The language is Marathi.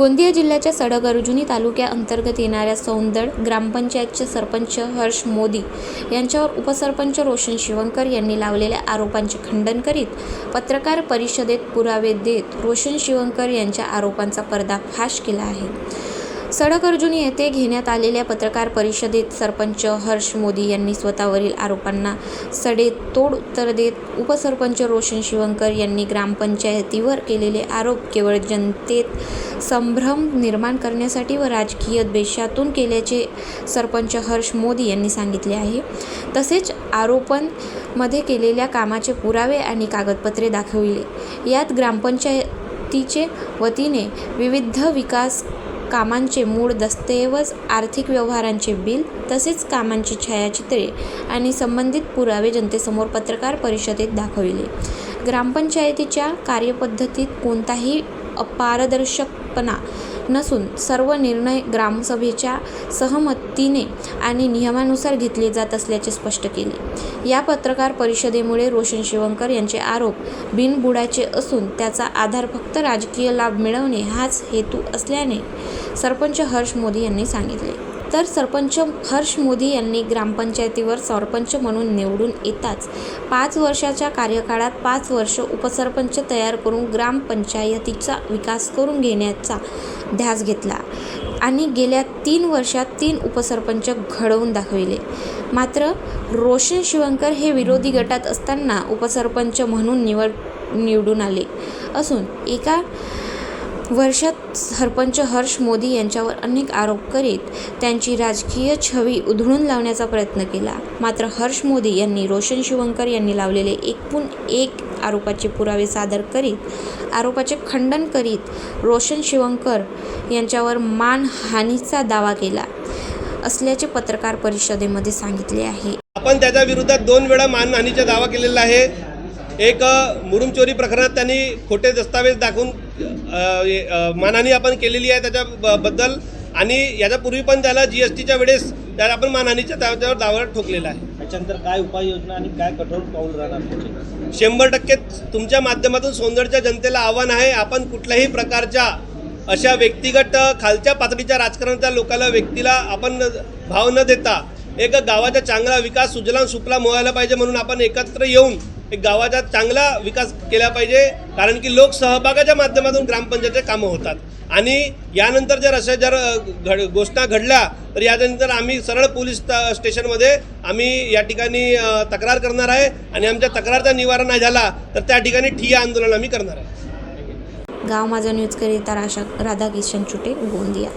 गोंदिया जिल्ह्याच्या सडक अर्जुनी तालुक्याअंतर्गत येणाऱ्या सौंदड ग्रामपंचायतचे सरपंच हर्ष मोदी यांच्यावर उपसरपंच रोशन शिवंकर यांनी लावलेल्या आरोपांचे खंडन करीत पत्रकार परिषदेत पुरावे देत रोशन शिवंकर यांच्या आरोपांचा पर्दाफाश केला आहे. सडक अर्जुनी येथे घेण्यात आलेल्या पत्रकार परिषदेत सरपंच हर्ष मोदी यांनी स्वतःवरील आरोपांना सडेतोड उत्तर देत उपसरपंच रोशन शिवंकर यांनी ग्रामपंचायतीवर केलेले आरोप केवळ जनतेत संभ्रम निर्माण करण्यासाठी व राजकीय द्वेषातून केल्याचे सरपंच हर्ष मोदी यांनी सांगितले आहे. तसेच आरोपांमध्ये केलेल्या कामाचे पुरावे आणि कागदपत्रे दाखविले. यात ग्रामपंचायतीचे वतीने विविध विकास कामांचे मूळ दस्तऐवज आर्थिक व्यवहारांचे बिल तसेच कामांची छायाचित्रे आणि संबंधित पुरावे जनतेसमोर पत्रकार परिषदेत दाखविले. ग्रामपंचायतीच्या कार्यपद्धतीत कोणताही अपारदर्शक अपारदर्शकपणा नसून सर्व निर्णय ग्रामसभेच्या सहमतीने आणि नियमानुसार घेतले जात असल्याचे स्पष्ट केले. या पत्रकार परिषदेमुळे रोशन शिवंकर यांचे आरोप बिनबुडाचे असून त्याचा आधार फक्त राजकीय लाभ मिळवणे हाच हेतू असल्याने सरपंच हर्ष मोदी यांनी सांगितले. तर सरपंच हर्ष मोदी यांनी ग्रामपंचायतीवर सरपंच म्हणून निवडून येताच पाच वर्षाच्या कार्यकाळात पाच वर्ष उपसरपंच तयार करून ग्रामपंचायतीचा विकास करून घेण्याचा ध्यास घेतला आणि गेल्या तीन वर्षात तीन उपसरपंच घडवून दाखविले. मात्र रोशन शिवंकर हे विरोधी गटात असताना उपसरपंच म्हणून निवड निवडून आले. असून एका वर्षात सरपंच हर्ष मोदी यांच्यावर अनेक आरोप करीत त्यांची राजकीय छवी उधळून लावण्याचा प्रयत्न केला. मात्र हर्ष मोदी यांनी रोशन शिवंकर यांनी लावलेले एकूण एक आरोपाचे पुरावे सादर करीत आरोपाचे खंडन करीत रोशन शिवंकर यांच्यावर मानहानीचा दावा केला असल्याचे पत्रकार परिषदेमध्ये सांगितले आहे. आपण त्याच्या विरोधात दोन वेळा मानहानीचा दावा केलेला आहे. एक मुरुमचोरी चोरी प्रकरणात त्यांनी खोटे दस्तावेज दाखवून मानहानी आपण केलेली आहे त्याच्या ब- बद्दल. आणि याच्यापूर्वी पण त्याला जी एस टीच्या वेळेस त्याला आपण मानहानीच्या त्याच्यावर दावा ठोकलेला आहे. त्याच्यानंतर काय उपाययोजना आणि काय कठोर पाऊल राहणार शंभर टक्के तुमच्या माध्यमातून सोंदडच्या जनतेला आव्हान आहे. आपण कुठल्याही प्रकारच्या अशा व्यक्तिगत खालच्या पातळीच्या राजकारणाच्या लोकांना व्यक्तीला आपण भाव न देता एक गावाचा चांगला विकास सुजलाम सुफलाम व्हायला पाहिजे म्हणून आपण एकत्र येऊन एक गावाचा चांगला विकास केला पाहिजे कारण की लोक सहभागाच्या माध्यमातून ग्रामपंचायतचे कामं होतात. आणि यानंतर जर अशा जर घड घोषणा घडल्या तर यानंतर आम्ही सरळ पोलीस स्टेशनमध्ये आम्ही या ठिकाणी तक्रार करणार आहे. आणि आमच्या तक्रारचा निवारण नाही झाला तर त्या ठिकाणी ठिय्या आंदोलन आम्ही करणार आहे. गाव माझा न्यूज राशा राधाकिशन चुटे गोंदिया.